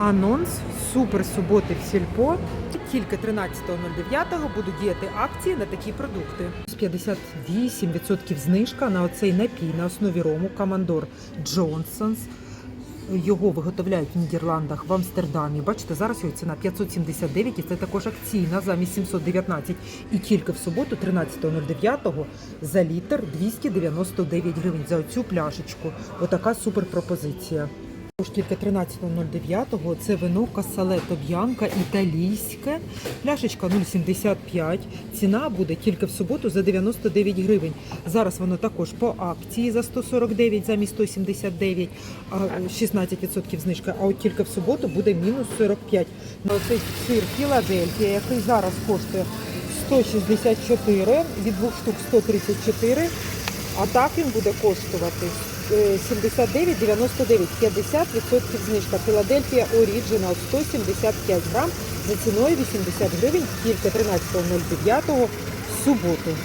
Анонс супер суботи в сільпо. Тільки 13.09 будуть діяти акції на такі продукти. З 58% знижка на оцей напій на основі рому Командор Джонсонс. Його виготовляють в Нідерландах в Амстердамі. Бачите, зараз його ціна 579 і це також акційна замість 719. І тільки в суботу, 13.09, за літр 299 гривень за оцю пляшечку. Отака супер пропозиція. Тільки 13.09 це вино Касалето Б'янка італійське. Пляшечка 0,75. Ціна буде тільки в суботу за 99 гривень. Зараз воно також по акції за 149 замість 179, а 16% знижка. А от тільки в суботу буде мінус 45. На оцей сир Філадельфія, який зараз коштує 164, від двох штук 134. А так він буде коштувати 79,99, 50% знижка. Філадельфія Оріджинал 175 грам за ціною 80 гривень тільки 13.09 в суботу.